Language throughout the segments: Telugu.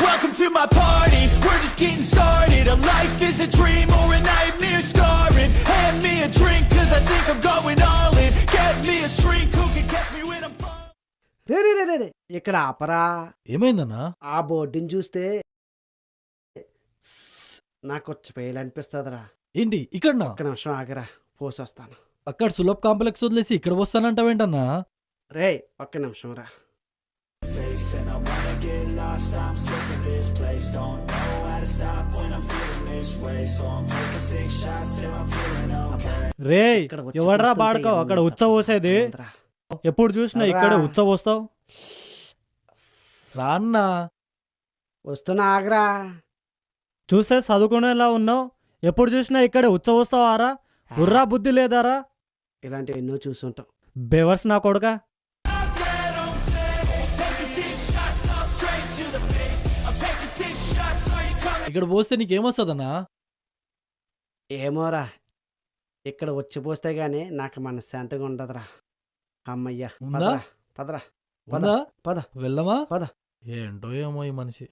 Welcome to my party, we're just getting started. A life is a dream or a nightmare scarring. Hand me a drink, cause I think I'm going all in. Get me a shrink who can catch me when I'm falling. రే రే రే రే, రే ఇక్కడ ఆపరా ఏమైందన్నా ఆ బోర్డుని చూస్తే స్స్ నాకు వచ్చి పేయాలనిపిస్తుందిరా ఏంటి ఇక్కడనా ఒక్క నిమిషం ఆగరా పోసొస్తాను అక్కడ సులభ్ కాంప్లెక్స్ వదిలేసి ఇక్కడ వస్తానంటావేంటన్నా రే ఒక్క నిమిషం రా And I wanna get lost, I'm sick of this place. Don't know how to stop when I'm feeling this way. So I'm taking six shots till I'm feeling okay. రే ఎవడ్రా బాడకో? అక్కడ ఎంత ఉచ్చ పోసేది? ఉందిరా. ఎప్పుడు చూసినా. ఇక్కడ ఉచ్చ పోస్తావు? రాన్నా. వస్తున్నా ఆగరా. చూస్తే చదువుకునేలా ఉన్నావు? ఎప్పుడు చూసినా ఇక్కడ ఉచ్చ పోస్తావారా? బుర్రా బుద్ధి లేదారా? ఇలాంటివి ఎన్నో చూసుంటాం బెవర్స్ నా కొడుక? ఇక్కడ పోస్తే నీకేమొస్తుందన్నా ఏమోరా ఇక్కడ వచ్చి పోస్తే గానీ నాకు మనశ్శాంతిగా ఉండదురా అమ్మయ్యా ఉందా? పదరా పదరా పద ఉందా పద వెళ్దామా పద. ఏంటో ఏమో ఈ మనిషి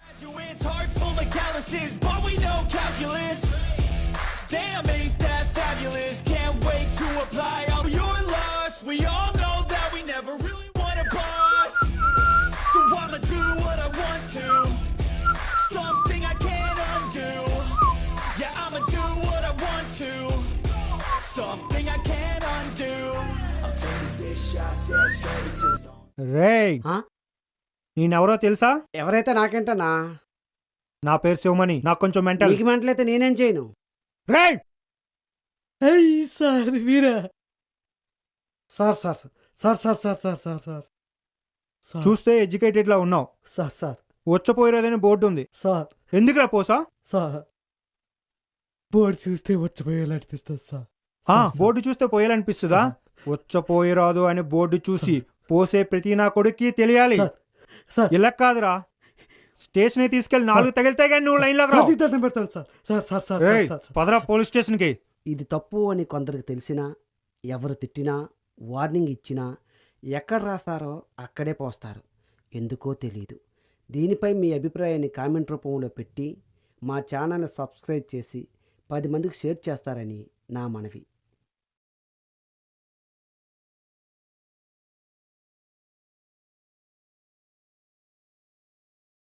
Graduates, heart full of calluses, but we know calculus. Damn, ain't ఆ? నేనెవరో తెలుసా? ఎవరైతే నాకేంటన్నా? నా పేరు శివమణి. నాకు కొంచెం మెంటల్. నీకు మెంటలైతే నేనేం చేయను. రేయ్! Sir Veera. Sir sir sir sir sir sir sir sir sir. చూస్తే ఎడ్యుకేటెడ్ లా ఉన్నావు. Sir sir. వచ్చపోయిరోదని బోర్డు ఉంది సార్. ఎందుకురా పోసా? సార్. బోర్డు చూస్తే వచ్చిపోయాలనిపిస్తుంది సార్. ఆ, బోర్డు చూస్తే పోయాలనిపిస్తుందా? వచ్చపోయిరాదు అని బోర్డు చూసి పోసే ప్రతి నా కొడుక్కి తెలియాలి. ఇలా కాదురా. స్టేషన్ తీసుకెళ్ళి నాలుగు తగిలితే కానీ నువ్వు లైన్ పెడతాను సార్. సార్ సార్ సార్ రేయ్, సార్, సార్. పదరా పోలీస్ స్టేషన్కి ఇది తప్పు అని కొందరికి తెలిసినా ఎవరు తిట్టినా వార్నింగ్ ఇచ్చినా ఎక్కడ రాస్తారో అక్కడే పోస్తారు. ఎందుకో తెలియదు దీనిపై మీ అభిప్రాయాన్ని కామెంట్ రూపంలో పెట్టి మా ఛానల్ని సబ్స్క్రైబ్ చేసి పది మందికి షేర్ చేస్తారని నా మనవి.